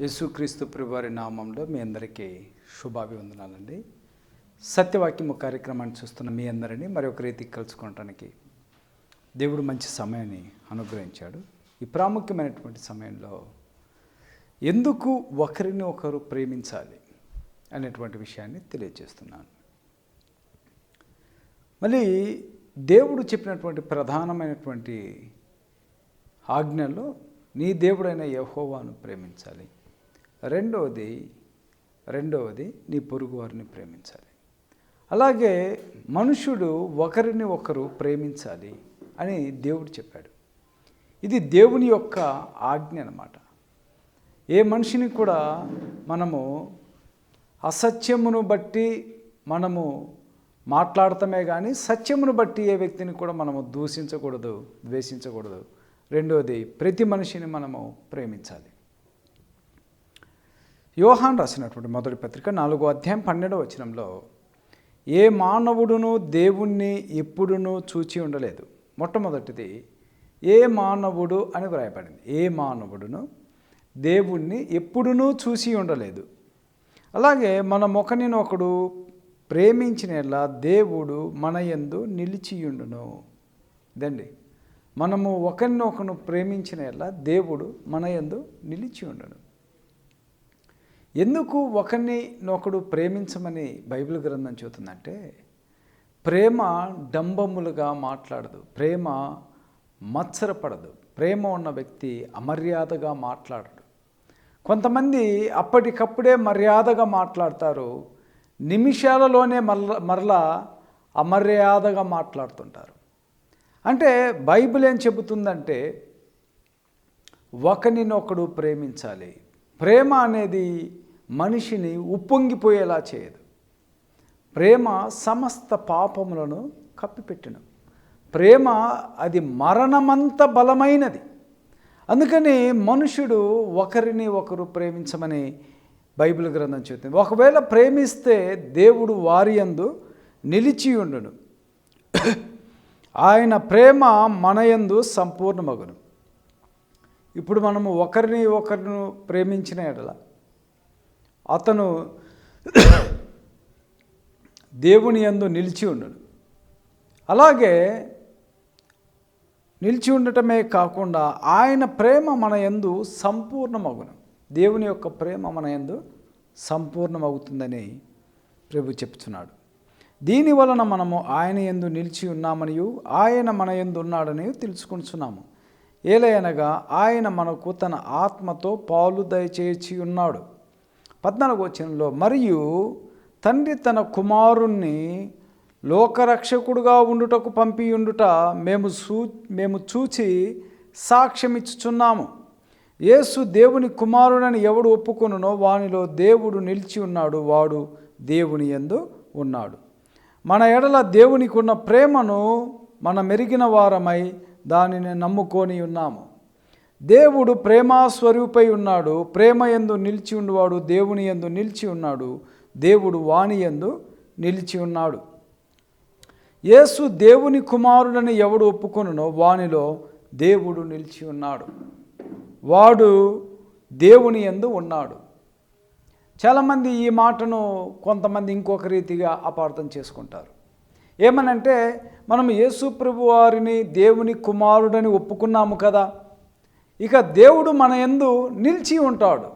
యేసుక్రీస్తు ప్రభువారి నామంలో మీ అందరికీ శుభాభివందనాలండి. సత్యవాక్యము కార్యక్రమాన్ని చూస్తున్న మీ అందరినీ మరొక రీతికి కలుసుకోవటానికి దేవుడు మంచి సమయాన్ని అనుగ్రహించాడు. ఈ ప్రాముఖ్యమైనటువంటి సమయంలో ఎందుకు ఒకరిని ఒకరు ప్రేమించాలి అనేటువంటి విషయాన్ని తెలియజేస్తున్నాను. మళ్ళీ దేవుడు చెప్పినటువంటి ప్రధానమైనటువంటి ఆజ్ఞలో నీ దేవుడైన యహోవాను ప్రేమించాలి. రెండవది రెండవది నీ పొరుగు వారిని ప్రేమించాలి. అలాగే మనుషుడు ఒకరిని ఒకరు ప్రేమించాలి అని దేవుడు చెప్పాడు. ఇది దేవుని యొక్క ఆజ్ఞ అన్నమాట. ఏ మనిషిని కూడా మనము అసత్యమును బట్టి మనము మాట్లాడటమే కానీ సత్యమును బట్టి ఏ వ్యక్తిని కూడా మనము దూషించకూడదు ద్వేషించకూడదు. రెండవది ప్రతి మనిషిని మనము ప్రేమించాలి. యోహాన్ రాసినటువంటి మొదటి పత్రిక నాలుగో అధ్యాయం పన్నెండవ వచనంలో ఏ మానవుడును దేవుణ్ణి ఎప్పుడునూ చూచి ఉండలేదు. మొట్టమొదటిది ఏ మానవుడు అని వ్రాయబడింది. ఏ మానవుడును దేవుణ్ణి ఎప్పుడునూ చూసి ఉండలేదు. అలాగే మన ఒకరినొకడు ప్రేమించినలా దేవుడు మన యందు నిలిచియుండును ఇదండి మనము ఒకరినొకరు ప్రేమించిన దేవుడు మన యందు నిలిచి ఉండను. ఎందుకు ఒకరిని నొకడు ప్రేమించమని బైబిల్ గ్రంథం చెబుతుందంటే ప్రేమ డంబములుగా మాట్లాడదు ప్రేమ మత్సరపడదు ప్రేమ ఉన్న వ్యక్తి అమర్యాదగా మాట్లాడడు. కొంతమంది అప్పటికప్పుడే మర్యాదగా మాట్లాడతారు నిమిషాలలోనే మరల మరలా అమర్యాదగా మాట్లాడుతుంటారు. అంటే బైబిల్ ఏం చెబుతుందంటే ఒకరినొకడు ప్రేమించాలి. ప్రేమ అనేది మనిషిని ఉప్పొంగిపోయేలా చేయదు. ప్రేమ సమస్త పాపములను కప్పిపెట్టిన. ప్రేమ అది మరణమంత బలమైనది. అందుకని మనుషుడు ఒకరిని ఒకరు ప్రేమించమని బైబిల్ గ్రంథం చెబుతుంది ఒకవేళ ప్రేమిస్తే దేవుడు వారి యందు నిలిచి ఉండును. ఆయన ప్రేమ మనయందు సంపూర్ణమగును. ఇప్పుడు మనము ఒకరిని ఒకరిని ప్రేమించిన ఎడల అతను దేవుని యందు నిలిచి ఉండడు. అలాగే నిలిచి ఉండటమే కాకుండా ఆయన ప్రేమ మన యందు సంపూర్ణమగును. దేవుని యొక్క ప్రేమ మన యందు సంపూర్ణమవుతుందని ప్రభు చెప్తున్నాడు. దీని వలన మనము ఆయన ఎందు నిలిచి ఉన్నామనియు ఆయన మన ఎందు ఉన్నాడని తెలుసుకుంటున్నాము ఏలయనగా ఆయన మనకు తన ఆత్మతో పాలు దయచేసి ఉన్నాడు. పద్నాలుగు వచనంలో మరియు తండ్రి తన కుమారుణ్ణి లోకరక్షకుడుగా ఉండుటకు పంపి ఉండుట మేము చూ మేము చూచి సాక్ష్యమిచ్చుచున్నాము. యేసు దేవుని కుమారుడని ఎవడు ఒప్పుకొనునో వానిలో దేవుడు నిలిచి ఉన్నాడు వాడు దేవుని ఎందు ఉన్నాడు. మన ఎడల దేవునికి ఉన్న ప్రేమను మన మెరిగిన వారమై దానిని నమ్ముకొని ఉన్నాము. దేవుడు ప్రేమాస్వరూపై ఉన్నాడు ప్రేమ ఎందు నిలిచి ఉన్నవాడు దేవుని ఎందు నిలిచి ఉన్నాడు దేవుడు వాణి ఎందు నిలిచి ఉన్నాడు. యేసు దేవుని కుమారుడని ఎవడు ఒప్పుకొనునో వానిలో దేవుడు నిలిచి ఉన్నాడు. వాడు దేవుని ఎందు ఉన్నాడు. చాలామంది ఈ మాటను కొంతమంది ఇంకొక రీతిగా అపార్థం చేసుకుంటారు. ఏమనంటే మనం యేసు ప్రభు వారిని దేవుని కుమారుడని ఒప్పుకున్నాము కదా? ఇక దేవుడు మన ఎందు నిలిచి ఉంటాడు.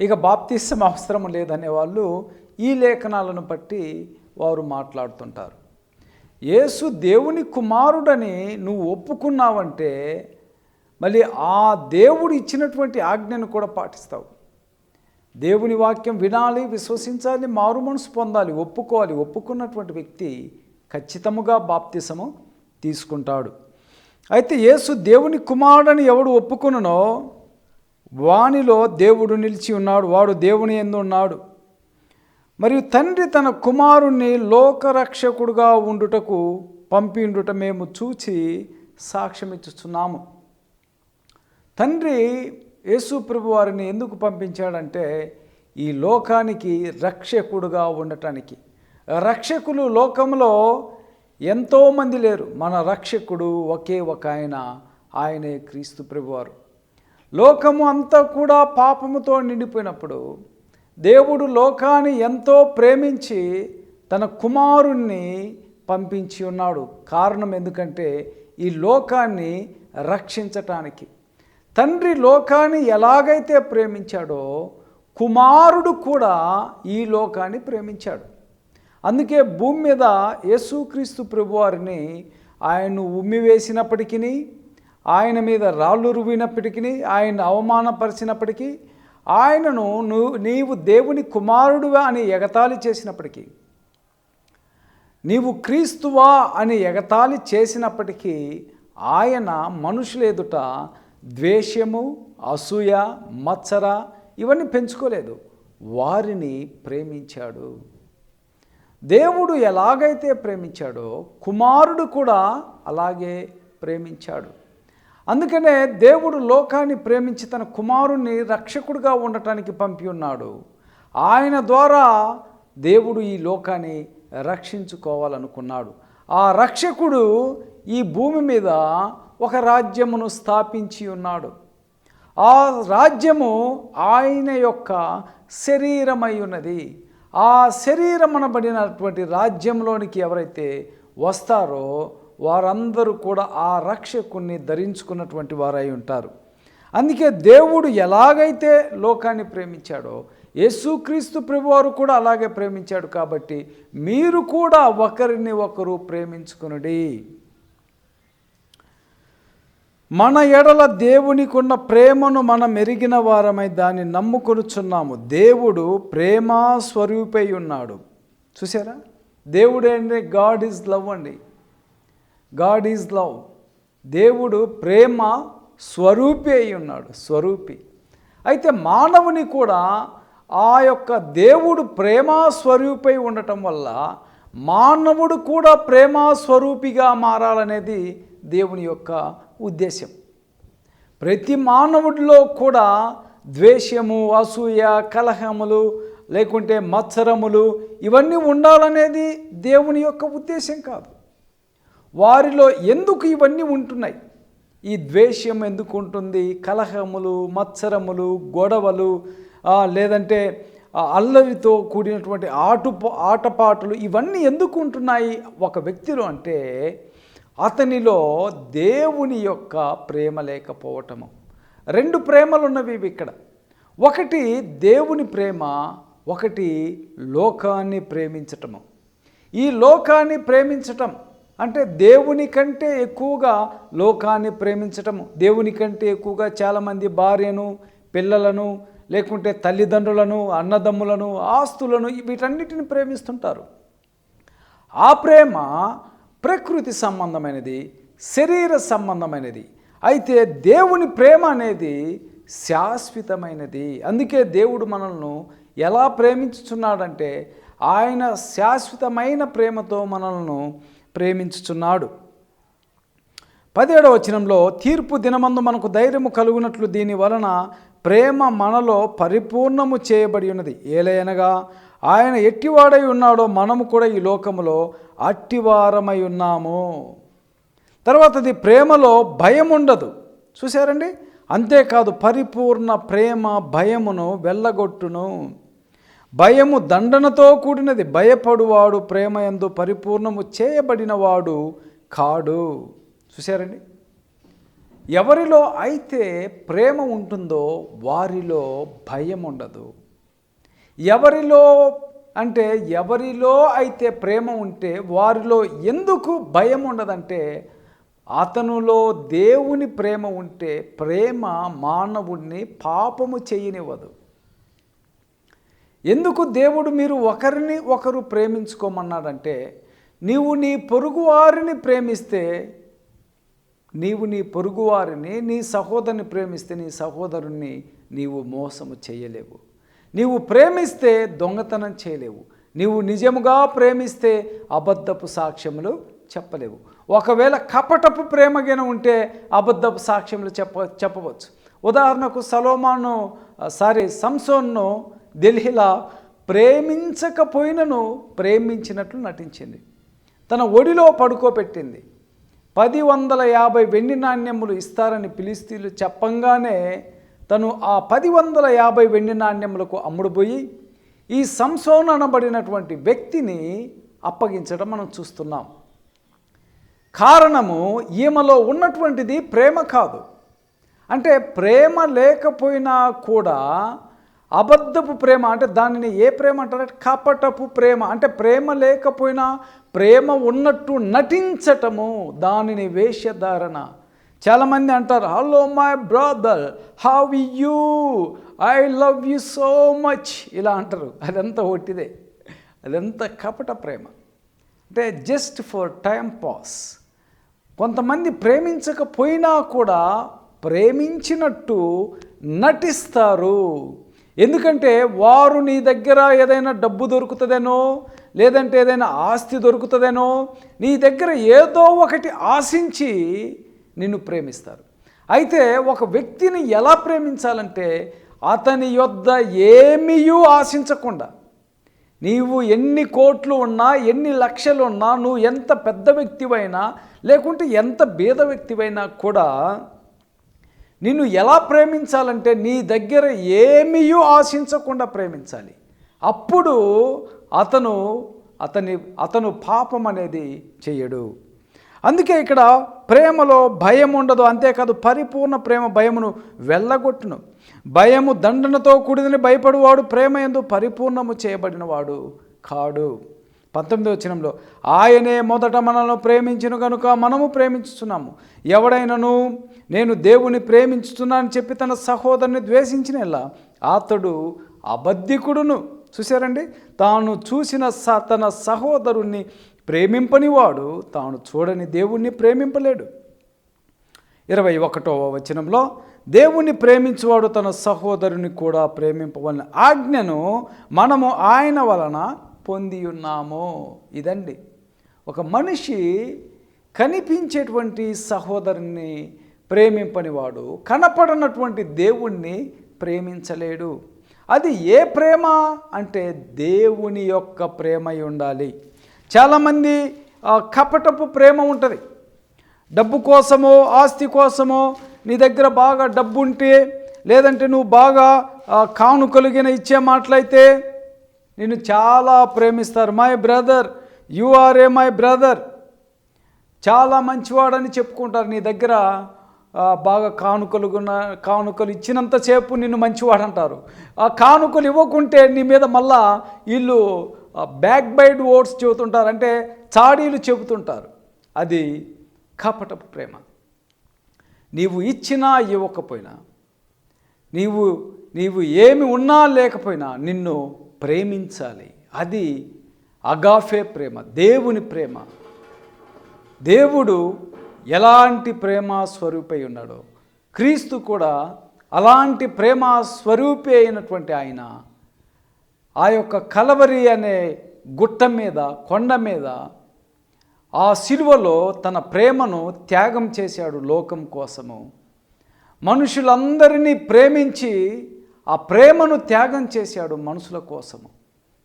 ఇక బాప్తిసం అవసరం లేదనే వాళ్ళు ఈ లేఖనాలను బట్టి వారు మాట్లాడుతుంటారు. యేసు దేవుని కుమారుడని నువ్వు ఒప్పుకున్నావంటే మళ్ళీ ఆ దేవుడు ఇచ్చినటువంటి ఆజ్ఞను కూడా పాటిస్తావు. దేవుని వాక్యం వినాలి విశ్వసించాలి మారు మనసు పొందాలి ఒప్పుకోవాలి ఒప్పుకున్నటువంటి వ్యక్తి ఖచ్చితముగా బాప్తిసము తీసుకుంటాడు. అయితే యేసు దేవుని కుమారుడని ఎవడు ఒప్పుకునో వానిలో దేవుడు నిలిచి ఉన్నాడు వాడు దేవుని ఎందు ఉన్నాడు. మరియు తండ్రి తన కుమారుణ్ణి లోకరక్షకుడుగా ఉండుటకు పంపిండుట మేము చూచి సాక్ష్యమిచ్చుచున్నాము. తండ్రి యేసు ప్రభు వారిని ఎందుకు పంపించాడంటే ఈ లోకానికి రక్షకుడుగా ఉండటానికి. రక్షకులు లోకంలో ఎంతోమంది లేరు. మన రక్షకుడు ఒకే ఒక ఆయన ఆయనే క్రీస్తు ప్రభువారు. లోకము అంతా కూడా పాపముతో నిండిపోయినప్పుడు దేవుడు లోకాన్ని ఎంతో ప్రేమించి తన కుమారుణ్ణి పంపించి ఉన్నాడు. కారణం ఎందుకంటే ఈ లోకాన్ని రక్షించటానికి. తండ్రి లోకాన్ని ఎలాగైతే ప్రేమించాడో కుమారుడు కూడా ఈ లోకాన్ని ప్రేమించాడు. అందుకే భూమి మీద యేసుక్రీస్తు ప్రభువారిని ఆయన ఉమ్మివేసినప్పటికీ ఆయన మీద రాళ్ళు రువినప్పటికీ ఆయన అవమానపరిచినప్పటికీ ఆయనను నువ్వు నీవు దేవుని కుమారుడువా అని ఎగతాళి చేసినప్పటికీ నీవు క్రీస్తువా అని ఎగతాళి చేసినప్పటికీ ఆయన మనుషుల ఎదుట ద్వేషము అసూయ మత్సర ఇవన్నీ పెంచుకోలేదు. వారిని ప్రేమించాడు. దేవుడు ఎలాగైతే ప్రేమించాడో కుమారుడు కూడా అలాగే ప్రేమించాడు. అందుకనే దేవుడు లోకాన్ని ప్రేమించి తన కుమారుణ్ణి రక్షకుడిగా ఉండటానికి పంపి ఉన్నాడు. ఆయన ద్వారా దేవుడు ఈ లోకాన్ని రక్షించుకోవాలనుకున్నాడు. ఆ రక్షకుడు ఈ భూమి మీద ఒక రాజ్యమును స్థాపించి ఉన్నాడు. ఆ రాజ్యము ఆయన యొక్క శరీరమై ఉన్నది. ఆ శరీరమనబడినటువంటి రాజ్యంలోనికి ఎవరైతే వస్తారో వారందరూ కూడా ఆ రక్షకుణ్ణి ధరించుకున్నటువంటి వారై ఉంటారు. అందుకే దేవుడు ఎలాగైతే లోకాన్ని ప్రేమించాడో యేసుక్రీస్తు ప్రభువారు కూడా అలాగే ప్రేమించాడు కాబట్టి మీరు కూడా ఒకరిని ఒకరు ప్రేమించుకునుడి. మన ఎడల దేవునికున్న ప్రేమను మనం ఎరిగిన వారమై దాన్ని నమ్ముకొనుచున్నాము. దేవుడు ప్రేమా స్వరూపై ఉన్నాడు. చూసారా దేవుడు అంటే గాడ్ ఈజ్ లవ్ అండి. గాడ్ ఈజ్ లవ్ దేవుడు ప్రేమ స్వరూపి అయి ఉన్నాడు స్వరూపి. అయితే మానవుని కూడా ఆ యొక్క దేవుడు ప్రేమా స్వరూపై ఉండటం వల్ల మానవుడు కూడా ప్రేమా స్వరూపిగా మారాలనేది దేవుని యొక్క ఉద్దేశం ప్రతి మానవుడిలో కూడా ద్వేషము అసూయ కలహములు లేకుంటే మత్సరములు ఇవన్నీ ఉండాలనేది దేవుని యొక్క ఉద్దేశం కాదు. వారిలో ఎందుకు ఇవన్నీ ఉంటున్నాయి? ఈ ద్వేషం ఎందుకు ఉంటుంది? కలహములు మత్సరములు గొడవలు లేదంటే అల్లరితో కూడినటువంటి ఆటు ఆటపాటలు ఇవన్నీ ఎందుకు ఉంటున్నాయి? ఒక వ్యక్తిలో అంటే అతనిలో దేవుని యొక్క ప్రేమ లేకపోవటము. రెండు ప్రేమలు ఉన్నవి ఇవి ఇక్కడ. ఒకటి దేవుని ప్రేమ ఒకటి లోకాన్ని ప్రేమించటము. ఈ లోకాన్ని ప్రేమించటం అంటే దేవుని కంటే ఎక్కువగా లోకాన్ని ప్రేమించటము. దేవుని కంటే ఎక్కువగా చాలామంది భార్యను పిల్లలను లేకుంటే తల్లిదండ్రులను అన్నదమ్ములను ఆస్తులను వీటన్నిటిని ప్రేమిస్తుంటారు. ఆ ప్రేమ ప్రకృతి సంబంధమైనది శరీర సంబంధమైనది. అయితే దేవుని ప్రేమ అనేది శాశ్వతమైనది. అందుకే దేవుడు మనల్ని ఎలా ప్రేమించుచున్నాడంటే ఆయన శాశ్వతమైన ప్రేమతో మనల్ని ప్రేమించుచున్నాడు. పదిహేడవ వచనంలో తీర్పు దినమందు మనకు ధైర్యము కలుగునట్లు దీని వలన ప్రేమ మనలో పరిపూర్ణము చేయబడి ఉన్నది. ఏలయనగా ఆయన ఎట్టివాడై ఉన్నాడో మనము కూడా ఈ లోకములో అట్టివారమై ఉన్నాము. తర్వాతది ప్రేమలో భయం ఉండదు. చూశారండి? అంతేకాదు పరిపూర్ణ ప్రేమ భయమును వెళ్ళగొట్టును. భయము దండనతో కూడినది భయపడువాడు ప్రేమ ఎందు పరిపూర్ణము చేయబడినవాడు కాడు. చూశారండి? ఎవరిలో అయితే ప్రేమ ఉంటుందో వారిలో భయం ఉండదు. ఎవరిలో అంటే ఎవరిలో అయితే ప్రేమ ఉంటే వారిలో ఎందుకు భయం ఉండదంటే అతనులో దేవుని ప్రేమ ఉంటే ప్రేమ మానవుణ్ణి పాపము చేయనివ్వదు. ఎందుకు దేవుడు మీరు ఒకరిని ఒకరు ప్రేమించుకోమన్నాడంటే నీవు నీ పొరుగువారిని ప్రేమిస్తే నీవు నీ పొరుగువారిని నీ సహోదరుని ప్రేమిస్తే నీ సహోదరుణ్ణి నీవు మోసము చేయలేవు. నీవు ప్రేమిస్తే దొంగతనం చేయలేవు. నీవు నిజముగా ప్రేమిస్తే అబద్ధపు సాక్ష్యములు చెప్పలేవు. ఒకవేళ కపటపు ప్రేమగిన ఉంటే అబద్ధపు సాక్ష్యములు చెప్ప చెప్పవచ్చు. ఉదాహరణకు సలోమాను సారీ సంసోన్ను ఢిల్లీలా ప్రేమించకపోయినను ప్రేమించినట్లు నటించింది. తన ఒడిలో పడుకోబెట్టింది. పది వందల యాభై వెండి నాణ్యములు ఇస్తారని పిలిస్తీలు చెప్పంగానే తను ఆ పది వందల యాభై వెండి నాణ్యములకు అమ్ముడుపోయి ఈ సంసోన్ అనబడినటువంటి వ్యక్తిని అప్పగించడం మనం చూస్తున్నాం. కారణము ఈమెలో ఉన్నటువంటిది ప్రేమ కాదు. అంటే ప్రేమ లేకపోయినా కూడా అబద్ధపు ప్రేమ అంటే దానిని ఏ ప్రేమ అంటారంటే కపటపు ప్రేమ. అంటే ప్రేమ లేకపోయినా ప్రేమ ఉన్నట్టు నటించటము దానిని వేషధారణ చాలామంది అంటారు hello my brother how you I love you so much ఇలా అంటారు. అదంతా ఒట్టిదే. అదంతా కపట ప్రేమ. అంటే జస్ట్ ఫర్ టైం పాస్ కొంతమంది ప్రేమించకపోయినా కూడా ప్రేమించినట్టు నటిస్తారు. ఎందుకంటే వారు నీ దగ్గర ఏదైనా డబ్బు దొరుకుతుందేనో లేదంటే ఏదైనా ఆస్తి దొరుకుతుందేనో నీ దగ్గర ఏదో ఒకటి ఆశించి నిన్ను ప్రేమిస్తారు. అయితే ఒక వ్యక్తిని ఎలా ప్రేమించాలంటే అతని యొద్ద ఏమీయూ ఆశించకుండా నీవు ఎన్ని కోట్లు ఉన్నా ఎన్ని లక్షలు ఉన్నా నువ్వు ఎంత పెద్ద వ్యక్తివైనా లేకుంటే ఎంత బీద వ్యక్తివైనా కూడా నిన్ను ఎలా ప్రేమించాలంటే నీ దగ్గర ఏమీయూ ఆశించకుండా ప్రేమించాలి. అప్పుడు అతను అతని అతను పాపం అనేది చేయడు. అందుకే ఇక్కడ ప్రేమలో భయం ఉండదు. అంతేకాదు పరిపూర్ణ ప్రేమ భయమును వెళ్ళగొట్టును. భయము దండనతో కూడిదని భయపడువాడు ప్రేమ ఎందు పరిపూర్ణము చేయబడినవాడు కాడు. పంతొమ్మిది వచనంలో ఆయనే మొదట మనల్ని ప్రేమించిన కనుక మనము ప్రేమించుతున్నాము ఎవడైనను నేను దేవుని ప్రేమించుతున్నానని చెప్పి తన సహోదరుని ద్వేషించిన అతడు అబద్ధికుడును. చూశారండి? తాను చూసిన స తన సహోదరుణ్ణి ప్రేమింపనివాడు తాను చూడని దేవుణ్ణి ప్రేమింపలేడు. ఇరవై ఒకటవ వచనంలో దేవుణ్ణి ప్రేమించువాడు తన సహోదరుని కూడా ప్రేమింపవలని ఆజ్ఞను మనము ఆయన వలన పొంది ఉన్నాము. ఇదండి. ఒక మనిషి కనిపించేటువంటి సహోదరుని ప్రేమింపనివాడు కనపడనటువంటి దేవుణ్ణి ప్రేమించలేడు. అది ఏ ప్రేమ? అంటే దేవుని యొక్క ప్రేమ ఉండాలి. చాలామంది కపటపు ప్రేమ ఉంటుంది. డబ్బు కోసమో ఆస్తి కోసమో నీ దగ్గర బాగా డబ్బు ఉంటే లేదంటే నువ్వు బాగా కాను కానుకలుగిన ఇచ్చే మాటలైతే నిన్ను చాలా ప్రేమిస్తారు. My brother you are a my brother చాలా మంచివాడని చెప్పుకుంటారు. నీ దగ్గర బాగా కానుకలు కానుకలు ఇచ్చినంతసేపు నిన్ను మంచివాడు అంటారు ఆ కానుకలు ఇవ్వకుంటే నీ మీద మళ్ళా వీళ్ళు బ్యాక్ బైడ్ ఓట్స్ చెబుతుంటారు అంటే చాడీలు చెబుతుంటారు. అది కపటపు ప్రేమ. నీవు ఇచ్చినా ఇవ్వకపోయినా నీవు నీవు ఏమి ఉన్నా లేకపోయినా నిన్ను ప్రేమించాలి. అది అగాఫే ప్రేమ దేవుని ప్రేమ. దేవుడు ఎలాంటి ప్రేమ స్వరూపై ఉన్నాడో క్రీస్తు కూడా అలాంటి ప్రేమ స్వరూపి అయినటువంటి ఆయన ఆ యొక్క కలవరి అనే గుట్ట మీద కొండ మీద ఆ శిలువలో తన ప్రేమను త్యాగం చేశాడు లోకం కోసము. మనుషులందరినీ ప్రేమించి ఆ ప్రేమను త్యాగం చేశాడు మనుషుల కోసము.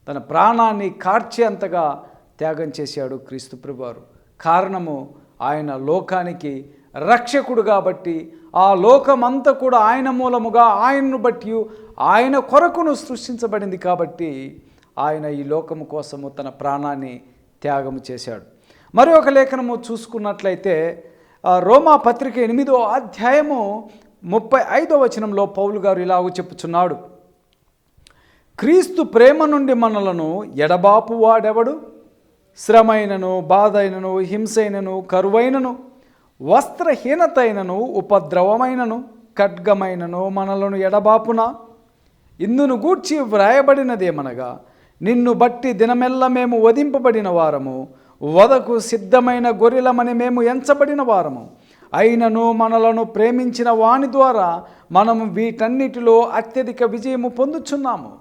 తన ప్రాణాన్ని కార్చేంతగా త్యాగం చేశాడు క్రీస్తు ప్రభువారు. కారణము ఆయన లోకానికి రక్షకుడు కాబట్టి ఆ లోకమంతా కూడా ఆయన మూలముగా ఆయన్ను బట్టి ఆయన కొరకును సృష్టించబడింది కాబట్టి ఆయన ఈ లోకము కోసము తన ప్రాణాన్ని త్యాగము చేశాడు. మరి ఒక లేఖనము చూసుకున్నట్లయితే ఆ రోమా పత్రిక ఎనిమిదో అధ్యాయము ముప్పై ఐదో వచనంలో పౌలు గారు ఇలాగ చెప్పుచున్నాడు. క్రీస్తు ప్రేమ నుండి మనలను ఎడబాపు వాడెవడు శ్రమైనను బాధైనను హింసైనను కరువైనను వస్త్రహీనతైనను ఉపద్రవమైనను ఖడ్గమైనను మనలను ఎడబాపున? ఇందును గూర్చి వ్రాయబడినదేమనగా నిన్ను బట్టి దినమెల్ల మేము వధింపబడిన వారము వదకు సిద్ధమైన గొర్రెలమని మేము ఎంచబడిన వారము. అయినను మనలను ప్రేమించిన వాని ద్వారా మనము వీటన్నిటిలో అత్యధిక విజయము పొందుచున్నాము.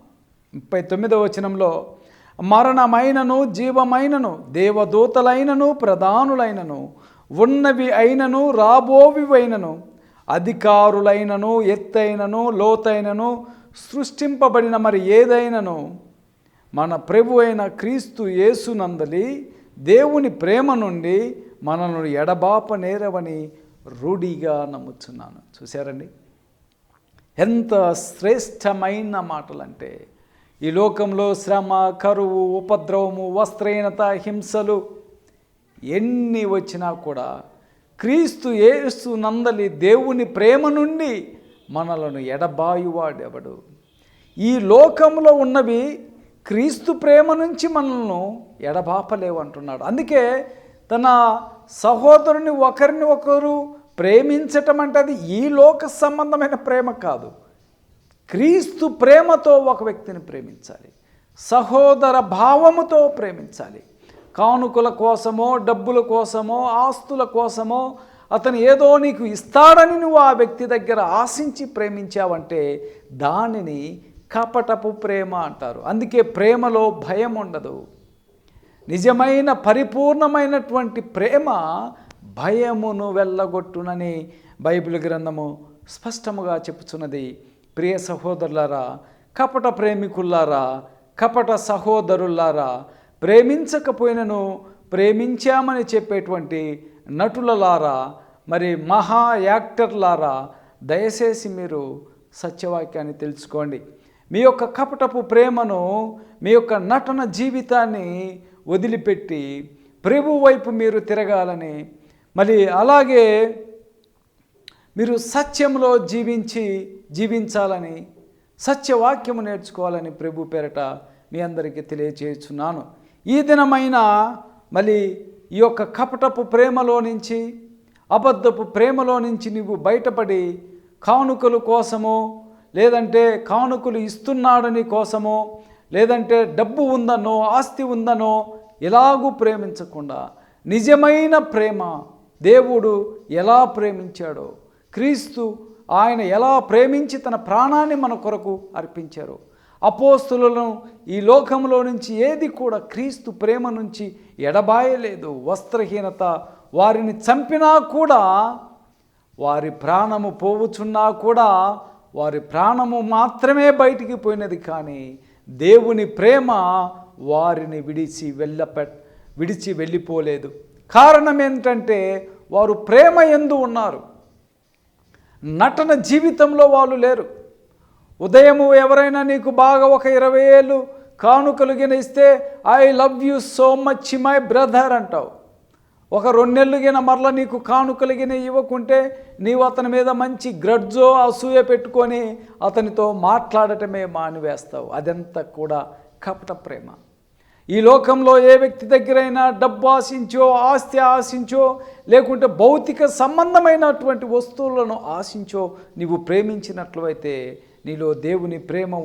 ముప్పై తొమ్మిదవ వచనంలో మరణమైనను జీవమైనను దేవదూతలైనను ప్రధానులైనను ఉన్నవి అయినను రాబోవివైనను అధికారులైనను ఎత్తైనను లోతైనను సృష్టింపబడిన మరి ఏదైనను మన ప్రభు అయిన క్రీస్తు యేసునందలి దేవుని ప్రేమ నుండి మనను ఎడబాప నేరవని రూఢిగా నమ్ముచున్నాను. చూశారండి? ఎంత శ్రేష్టమైన మాటలంటే ఈ లోకంలో శ్రమ కరువు ఉపద్రవము వస్త్రహీనత హింసలు ఎన్ని వచ్చినా కూడా క్రీస్తు ఏస్తు నందలి దేవుని ప్రేమ నుండి మనలను ఎడబాయువాడెవడు. ఈ లోకంలో ఉన్నవి క్రీస్తు ప్రేమ నుంచి మనల్ని ఎడబాపలేవు అంటున్నాడు అందుకే తన సహోదరుని ఒకరిని ఒకరు ప్రేమించటం అంటే అది ఈ లోక సంబంధమైన ప్రేమ కాదు. క్రీస్తు ప్రేమతో ఒక వ్యక్తిని ప్రేమించాలి. సహోదర భావముతో ప్రేమించాలి. కానుకల కోసమో డబ్బుల కోసమో ఆస్తుల కోసమో అతను ఏదో నీకు ఇస్తాడని నువ్వు ఆ వ్యక్తి దగ్గర ఆశించి ప్రేమించావంటే దానిని కపటపు ప్రేమ అంటారు. అందుకే ప్రేమలో భయం ఉండదు. నిజమైన పరిపూర్ణమైనటువంటి ప్రేమ భయమును వెళ్ళగొట్టునని బైబిల్ గ్రంథము స్పష్టముగా చెప్పుచున్నది. ప్రియ సహోదరులారా కపట ప్రేమికుల్లారా కపట సహోదరులారా ప్రేమించకపోయినను ప్రేమించామని చెప్పేటువంటి నటులలారా మరి మహా యాక్టర్లారా దయచేసి మీరు సత్యవాక్యాన్ని తెలుసుకోండి. మీ యొక్క కపటపు ప్రేమను మీ యొక్క నటన జీవితాన్ని వదిలిపెట్టి ప్రభు వైపు మీరు తిరగాలని మరి అలాగే మీరు సత్యంలో జీవించి జీవించాలని సత్యవాక్యము నేర్చుకోవాలని ప్రభు పేరట మీ అందరికీ తెలియచేస్తున్నాను ఈ దినమైన మళ్ళీ ఈ యొక్క కపటపు ప్రేమలో నుంచి అబద్ధపు ప్రేమలో నుంచి నీవు బయటపడి కానుకల కోసమో లేదంటే కానుకలు ఇస్తున్నాడని కోసమో లేదంటే డబ్బు ఉందనో ఆస్తి ఉందనో ఎలాగూ ప్రేమించకుండా నిజమైన ప్రేమ దేవుడు ఎలా ప్రేమించాడో క్రీస్తు ఆయన ఎలా ప్రేమించి తన ప్రాణాన్ని మన కొరకు అర్పించారో అపోస్తులను ఈ లోకంలో నుంచి ఏది కూడా క్రీస్తు ప్రేమ నుంచి ఎడబాయలేదు. వస్త్రహీనత వారిని చంపినా కూడా వారి ప్రాణము పోవుచున్నా కూడా వారి ప్రాణము మాత్రమే బయటికి పోయినది కానీ దేవుని ప్రేమ వారిని విడిచి వెళ్ళపె విడిచి వెళ్ళిపోలేదు. కారణం ఏంటంటే వారు ప్రేమ ఎందు ఉన్నారు. నటన జీవితంలో వాళ్ళు లేరు. ఉదయము ఎవరైనా నీకు బాగా ఒక ఇరవై ఏళ్ళు కానుకలుగిన ఇస్తే I love you so much my brother అంటావు. ఒక రెండెళ్ళుగిన మరల నీకు కానుకలిగిన ఇవ్వకుంటే నీవు అతని మీద మంచి గ్రడ్జో అసూయ పెట్టుకొని అతనితో మాట్లాడటమే మానివేస్తావు. అదంతా కూడా కపట ప్రేమ. ఈ లోకంలో ఏ వ్యక్తి దగ్గరైనా డబ్బు ఆశించో ఆస్తి ఆశించో లేకుంటే భౌతిక సంబంధమైనటువంటి వస్తువులను ఆశించో నీవు ప్రేమించినట్లయితే నీలో దేవుని ప్రేమ